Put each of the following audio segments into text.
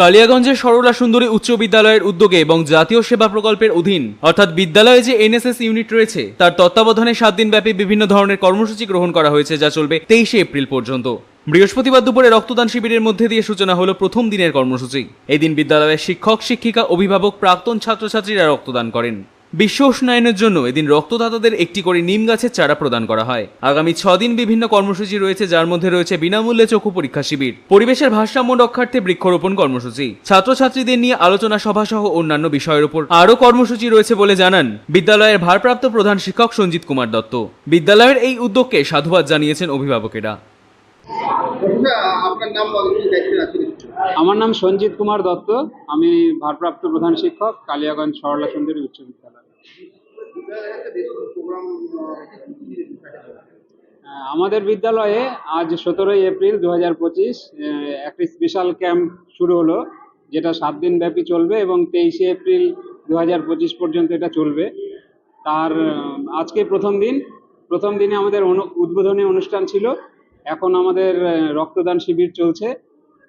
কালিয়াগঞ্জের সরলা সুন্দরী উচ্চ বিদ্যালয়ের উদ্যোগে এবং জাতীয় সেবা প্রকল্পের অধীন, অর্থাৎ বিদ্যালয়ে যে এনএসএস ইউনিট রয়েছে, তার তত্ত্বাবধানে সাত দিনব্যাপী বিভিন্ন ধরনের কর্মসূচি গ্রহণ করা হয়েছে যা চলবে তেইশে এপ্রিল পর্যন্ত। বৃহস্পতিবার দুপুরে রক্তদান শিবিরের মধ্যে দিয়ে সূচনা হলো প্রথম দিনের কর্মসূচি। এদিন বিদ্যালয়ের শিক্ষক, শিক্ষিকা, অভিভাবক, প্রাক্তন ছাত্রছাত্রীরা রক্তদান করেন। বিশ্ব উষ্ণায়নের জন্য এদিন রক্তদাতাদের একটি করে নিম গাছের চারা প্রদান করা হয়। আগামী ছদিন বিভিন্ন কর্মসূচি রয়েছে যার মধ্যে রয়েছে বিনামূল্যে চক্ষু পরীক্ষা শিবির পরিবেশের ভারসাম্য রক্ষার্থে বৃক্ষরোপণ কর্মসূচি ছাত্রছাত্রীদের নিয়ে আলোচনা সভা সহ অন্যান্য বিষয়ের উপর। আরও কর্মসূচি রয়েছে বলে জানান বিদ্যালয়ের ভারপ্রাপ্ত প্রধান শিক্ষক সঞ্জিত কুমার দত্ত। বিদ্যালয়ের এই উদ্যোগকে সাধুবাদ জানিয়েছেন অভিভাবকেরা। আছেন? আমার নাম সঞ্জিত কুমার দত্ত আমি ভারপ্রাপ্ত প্রধান শিক্ষক কালিয়াগঞ্জ সরলা সুন্দরী উচ্চ বিদ্যালয়। আমাদের বিদ্যালয়ে আজ সতেরোই এপ্রিল দু হাজার পঁচিশ একটি স্পেশাল ক্যাম্প শুরু হলো, যেটা সাত দিন ব্যাপী চলবে এবং তেইশে এপ্রিল দু হাজার পঁচিশ পর্যন্ত এটা চলবে। তার আজকে প্রথম দিন। প্রথম দিনে আমাদের উদ্বোধনী অনুষ্ঠান ছিল। এখন আমাদের রক্তদান শিবির চলছে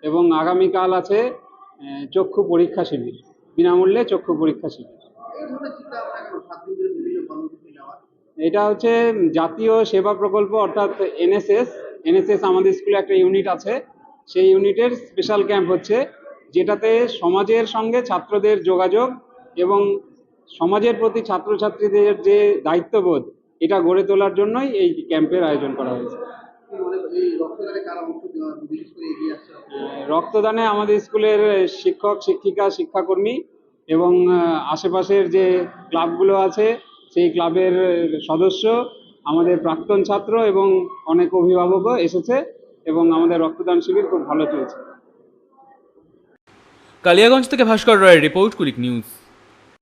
এবং আগামীকাল আছে চক্ষু পরীক্ষা শিবির। বিনামূল্যে চক্ষু পরীক্ষা শিবির এই ধরনের চিন্তা আপনার কেন সাত দিন ধরে বিভিন্ন কর্মসূচি নেওয়া এটা হচ্ছে জাতীয় সেবা প্রকল্প, অর্থাৎ এনএসএস। এনএসএস আমাদের স্কুলে একটা ইউনিট আছে। সেই ইউনিটের স্পেশাল ক্যাম্প হচ্ছে, যেটাতে সমাজের সঙ্গে ছাত্রদের যোগাযোগ এবং সমাজের প্রতি ছাত্রছাত্রীদের যে দায়িত্ববোধ, এটা গড়ে তোলার জন্যই এই ক্যাম্পের আয়োজন করা হয়েছে। রক্তদানে আমাদের স্কুলের শিক্ষক, শিক্ষিকা, শিক্ষাকর্মী এবং আশেপাশের যে ক্লাবগুলো আছে সেই ক্লাবের সদস্য, আমাদের প্রাক্তন ছাত্র এবং অনেক অভিভাবকও এসেছে এবং আমাদের রক্তদান শিবির খুব ভালো চলছে। কালিয়াগঞ্জ থেকে ভাস্কর রায়ের রিপোর্ট কুলিক নিউজ।